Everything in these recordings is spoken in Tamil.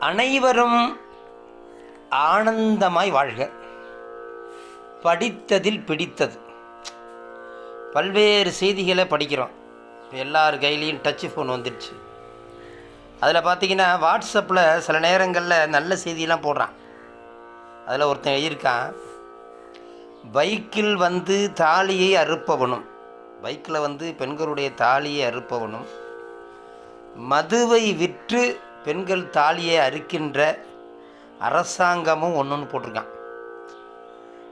அனைவரும் ஆனந்தமாய் வாழ்க. படித்ததில் பிடித்தது. பல்வேறு செய்திகளை படிக்கிறோம். இப்போ எல்லார் கையிலையும் டச் ஃபோன் வந்துடுச்சு அதில் பார்த்தீங்கன்னா வாட்ஸ்அப்பில் சில நேரங்களில் நல்ல செய்தியெல்லாம் போடுறான். அதில் ஒருத்தன் எழுதியிருக்கான் பைக்கில் வந்து தாலியை அறுப்பவனும் பைக்கில் வந்து பெண்களுடைய தாலியை அறுப்பவனும் மதுவை விற்று பெண்கள் தாலியை அறுக்கின்ற அரசாங்கமும் ஒன்றுன்னு போட்டிருக்கான்.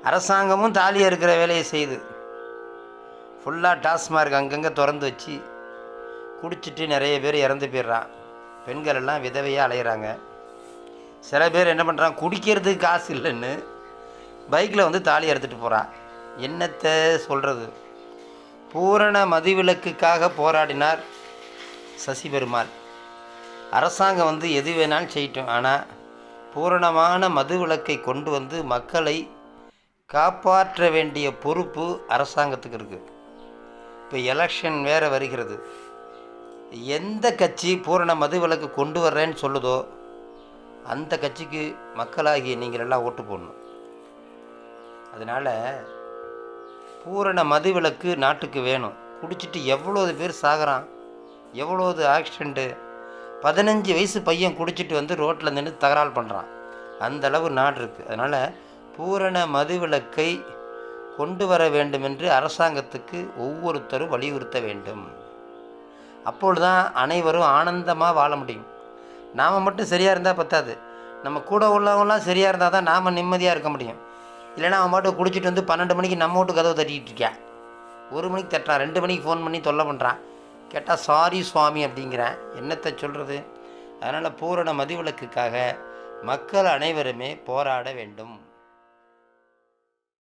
அரசாங்கமும் தாலி அறுக்கிற வேலையை செய்யுது. ஃபுல்லாக டாஸ்மார்க் அங்கங்கே திறந்து வச்சு குடிச்சிட்டு நிறைய பேர் இறந்து போயிடுறான். பெண்கள் எல்லாம் விதவையாக அலையிறாங்க. சில பேர் என்ன பண்ணுறான் குடிக்கிறதுக்கு காசு இல்லைன்னு பைக்கில் வந்து தாலி எடுத்துகிட்டு போகிறான் என்னத்தை சொல்கிறது பூரண மதுவிலக்குக்காக போராடினார் சசி பெருமாள் அரசாங்கம் வந்து எது வேணாலும் செய்யட்டும். ஆனால் பூரணமான மது விளக்கை கொண்டு வந்து மக்களை காப்பாற்ற வேண்டிய பொறுப்பு அரசாங்கத்துக்கு இருக்குது இப்போ எலெக்ஷன் வேறு வருகிறது. எந்த கட்சி பூரண மது விளக்கு கொண்டு வர்றேன்னு சொல்லுதோ அந்த கட்சிக்கு மக்களாகிய நீங்கள் எல்லாம் ஓட்டு போடணும். அதனால் பூரண மது விளக்கு நாட்டுக்கு வேணும். குடிச்சிட்டு எவ்வளோது பேர் சாகிறான் எவ்வளோது ஆக்சிடெண்ட்டு பதினஞ்சு வயசு பையன் குடிச்சிட்டு வந்து ரோட்டில் நின்று தகராறு பண்ணுறான் அந்த அளவு நாடு இருக்குது அதனால் பூரண மதுவிலக்கை கொண்டு வர வேண்டும் என்று அரசாங்கத்துக்கு ஒவ்வொருத்தரும் வலியுறுத்த வேண்டும். அப்பொழுதுதான் அனைவரும் ஆனந்தமாக வாழ முடியும். நாம் மட்டும் சரியாக இருந்தால் பத்தாது. நம்ம கூட உள்ளவங்களாம் சரியாக இருந்தால் தான் நாம் நிம்மதியாக இருக்க முடியும். இல்லைன்னா அவன் பாட்டு குடிச்சிட்டு வந்து பன்னெண்டு மணிக்கு நம்ம வீட்டு கதவை தட்டிக்கிட்டு இருக்கேன் ஒரு மணிக்கு தட்டுறான். ரெண்டு மணிக்கு ஃபோன் பண்ணி தொல்லை பண்ணுறான் கேட்டால் சாரி சுவாமி அப்படிங்கிறேன். என்னத்தை சொல்கிறது அதனால் பூரண மதிவிலக்குக்காக மக்கள் அனைவருமே போராட வேண்டும்.